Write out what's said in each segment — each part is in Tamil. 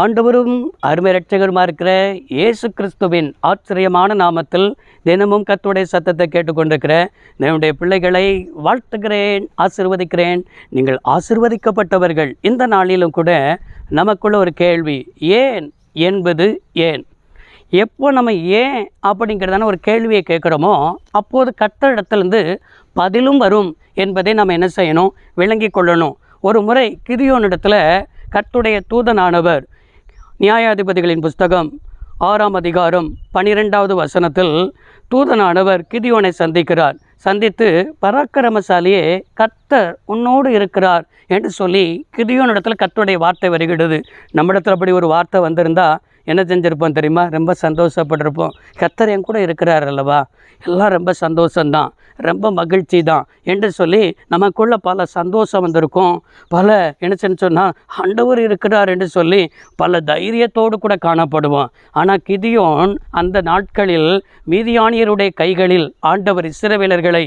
ஆண்டவரும் அருமை ரட்சகருமா இருக்கிற இயேசு கிறிஸ்துவின் ஆச்சரியமான நாமத்தில் தினமும் கத்துடைய சத்தத்தை கேட்டுக்கொண்டிருக்கிற என்னுடைய பிள்ளைகளை வாழ்த்துகிறேன் ஆசிர்வதிக்கிறேன். நீங்கள் ஆசிர்வதிக்கப்பட்டவர்கள். இந்த நாளிலும் கூட நமக்குள்ள ஒரு கேள்வி ஏன் என்பது ஏன்? எப்போ நம்ம ஏன் அப்படிங்கிறதான ஒரு கேள்வியை கேட்குறோமோ அப்போது கத்தரிடத்துலேருந்து பதிலும் வரும் என்பதை நம்ம என்ன செய்யணும்? விளங்கி கொள்ளணும். ஒரு முறை கிரியோனிடத்தில் கர்த்துடைய தூதனானவர் நியாயாதிபதிகளின் புஸ்தகம் ஆறாம் அதிகாரம் பனிரெண்டாவது வசனத்தில் தூதனானவர் கிதியோனை சந்திக்கிறார். சந்தித்து பராக்கிரமசாலியே கர்த்தர் உன்னோடு இருக்கிறார் என்று சொல்லி கிரியோனிடத்தில் கர்த்தருடைய வார்த்தை வருகிறது நம்மிடத்தில் அப்படி ஒரு வார்த்தை வந்திருந்தா என்ன செஞ்சுருப்போம் தெரியுமா? ரொம்ப சந்தோஷப்பட்டிருப்போம். கர்த்தர் என் கூட இருக்கிறார் அல்லவா? எல்லாம் ரொம்ப சந்தோஷம்தான். ரொம்ப மகிழ்ச்சி தான் என்று சொல்லி நமக்குள்ள பல சந்தோஷம் வந்திருக்கும். பல என்ன சொன்னால் ஆண்டவர் இருக்கிறார் என்று சொல்லி பல தைரியத்தோடு கூட காணப்படுவோம். ஆனால் கிதியோன் அந்த நாட்களில் மீதியானியருடைய கைகளில் ஆண்டவர் இஸ்ரவேலர்களை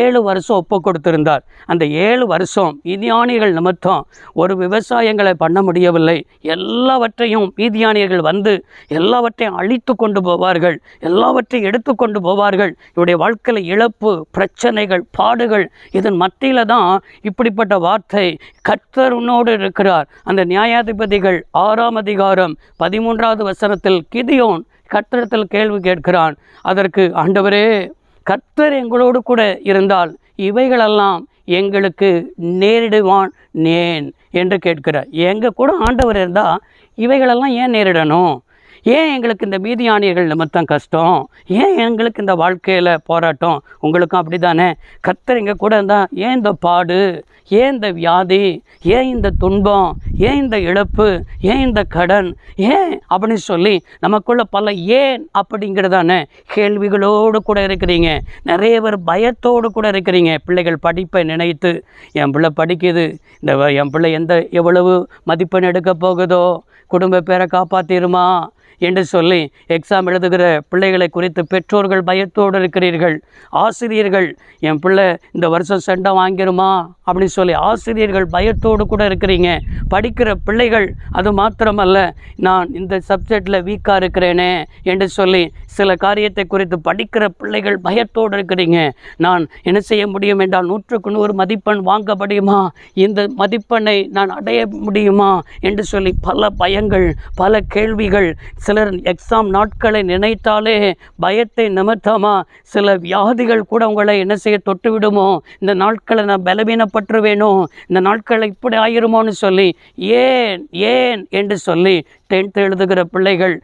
ஏழு வருஷம் ஒப்பு கொடுத்திருந்தார். அந்த ஏழு வருஷம் மீதியானியர்கள் நிமித்தம் ஒரு விவசாயங்களை பண்ண முடியவில்லை. எல்லாவற்றையும் மீதியானியர்கள் வந்து எல்லாவற்றையும் அழித்து கொண்டு போவார்கள். எல்லாவற்றையும் எடுத்து கொண்டு போவார்கள். இவருடைய வாழ்க்கையில் இழப்பு பிரச்சனைகள் பாடுகள் இதன் மத்தியில் தான் இப்படிப்பட்ட வார்த்தை கர்த்தர் உன்னோடு இருக்கிறார். அந்த நியாயாதிபதிகள் ஆறாம் அதிகாரம் பதிமூன்றாவது வசனத்தில் கிதியோன் கர்த்தரத்தில் கேள்வி கேட்கிறான். அதற்கு ஆண்டவரே கர்த்தர் எங்களோடு கூட இருந்தால் இவைகளெல்லாம் எங்களுக்கு நேரிடுவான் நேன் என்று கேட்கிறார். எங்கள் கூட ஆண்டவர் இருந்தால் இவைகளெல்லாம் ஏன் நேரிடணும்? ஏன் எங்களுக்கு இந்த மீதியானியர்கள் நிமித்தம் கஷ்டம்? ஏன் எங்களுக்கு இந்த வாழ்க்கையில் போராட்டம்? உங்களுக்கும் அப்படி தானே கர்த்தர் எங்கள் கூட இருந்தால் ஏன் இந்த பாடு? ஏன் இந்த வியாதி? ஏன் இந்த துன்பம்? ஏன் இந்த இழப்பு? ஏன் இந்த கடன்? ஏன் அப்படின்னு சொல்லி நமக்குள்ள பல ஏன் அப்படிங்கிறதான கேள்விகளோடு கூட இருக்கிறீங்க. நிறைய பேர் பயத்தோடு கூட இருக்கிறீங்க. பிள்ளைகள் படிப்பை நினைத்து என் பிள்ளை படிக்குது. இந்த என் பிள்ளை எந்த எவ்வளவு மதிப்பெண் எடுக்க போகுதோ? குடும்ப பேரை காப்பாற்றிடுமா என்று சொல்லி எக்ஸாம் எழுதுகிற பிள்ளைகளை குறித்து பெற்றோர்கள் பயத்தோடு இருக்கிறீர்கள். ஆசிரியர்கள் என் பிள்ளை இந்த வருஷம் சண்டை வாங்கிருமா? அப்படின்னு சொல்லி ஆசிரியர்கள் பயத்தோடு கூட இருக்கிறீங்க. படிக்கிற பிள்ளைகள் அது மாத்திரமல்ல நான் இந்த சப்ஜெக்டில் வீக்காக இருக்கிறேனே என்று சொல்லி சில காரியத்தை குறித்து படிக்கிற பிள்ளைகள் பயத்தோடு இருக்கிறீங்க. நான் என்ன செய்ய முடியும் என்றால் நூற்றுக்கு நூறு மதிப்பெண் வாங்க முடியுமா? இந்த மதிப்பெண்ணை நான் அடைய முடியுமா? என்று சொல்லி பல பயங்கள் பல கேள்விகள் சிலர் எக்ஸாம் நாட்களை நினைத்தாலே பயத்தை நிமித்தமாக சில வியாதிகள் கூட உங்களை என்ன செய்ய தொட்டு விடுமோ இந்த நாட்களை நான் பலவீனப்பட்டுருவேனோ இந்த நாட்களை இப்படி ஆயிருமோன்னு சொல்லி ஏன் ஏன்? என்று சொல்லி டென்த் எழுதுகிற பிள்ளைகள்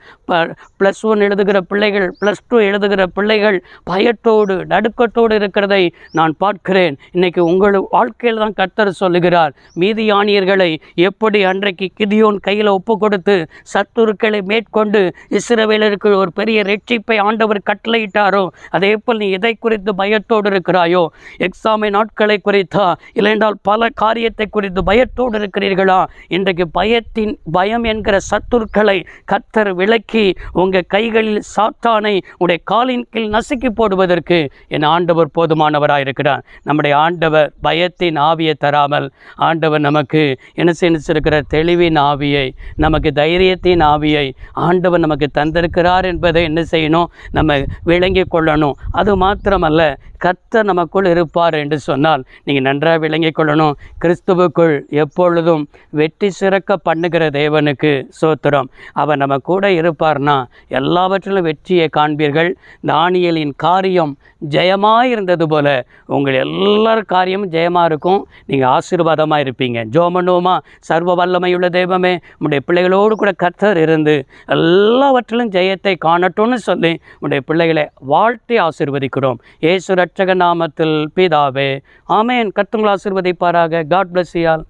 ப்ளஸ் ஒன் எழுதுகிற பிள்ளைகள் ப்ளஸ் டூ எழுதுகிற பிள்ளைகள் பயத்தோடு நடுக்கத்தோடு இருக்கிறதை நான் பார்க்கிறேன். இன்னைக்கு உங்கள் வாழ்க்கையில் தான் கர்த்தர் சொல்லுகிறார் மீதி ஆணியர்களை எப்படி அன்றைக்கு கிதியோன் கையில் ஒப்பு கொடுத்து சத்துருக்களை மேற்கொண்டு இஸ்ரவேலருக்கு ஒரு பெரிய ரட்சிப்பை ஆண்டவர் கட்டளையிட்டாரோ அதே போல் நீ எதை குறித்து பயத்தோடு இருக்கிறாயோ? எக்ஸாமை நாட்களை குறித்தா இல்லைன்றால் பல காரியத்தை குறித்து பயத்தோடு இருக்கிறீர்களா? இன்றைக்கு பயத்தின் பயம் என்கிற சத்துருக்களை கத்தர் விளக்கி உங்கள் கைகளில் சாத்தானை உடைய காலின் கீழ் நசுக்கி போடுவதற்கு என் ஆண்டவர் போதுமானவராக இருக்கிறார். நம்முடைய ஆண்டவர் பயத்தின் ஆவியை தராமல் ஆண்டவர் நமக்கு என்ன செஞ்சிருக்கிற தெளிவின் ஆவியை நமக்கு தைரியத்தின் ஆவியை ஆண்டவர் நமக்கு தந்திருக்கிறார் என்பதை என்ன செய்யணும்? நம்ம விளங்கி கொள்ளணும். அது மாத்திரமல்ல கர்த்தர் நமக்குள் இருப்பார் என்று சொன்னால் நீங்கள் நன்றாக விளங்கிக் கொள்ளணும். கிறிஸ்துவுக்குள் எப்பொழுதும் வெற்றி சிறக்க பண்ணுகிற தேவனுக்கு சோத்திரம். அவர் நம்ம கூட இருப்பார்னா எல்லாவற்றிலும் வெற்றியை காண்பீர்கள். தானியலின் காரியம் ஜெயமாக இருந்தது போல உங்கள் எல்லார் காரியமும் ஜெயமாக இருக்கும். நீங்கள் ஆசீர்வாதமாக இருப்பீங்க. ஜோமனோமா சர்வ வல்லமையுள்ள தெய்வமே உடைய பிள்ளைகளோடு கூட கர்த்தர் இருந்து எல்லாவற்றிலும் ஜெயத்தை காணட்டும்னு சொல்லி உடைய பிள்ளைகளை வாழ்த்தி ஆசீர்வதிக்கிறோம். ஏசுரட் ரட்சக நாமத்தில் பீதாவே ஆமேன். கர்த்தங்களை ஆசிர்வதிப்பாராக. காட் பிளஸ் யால்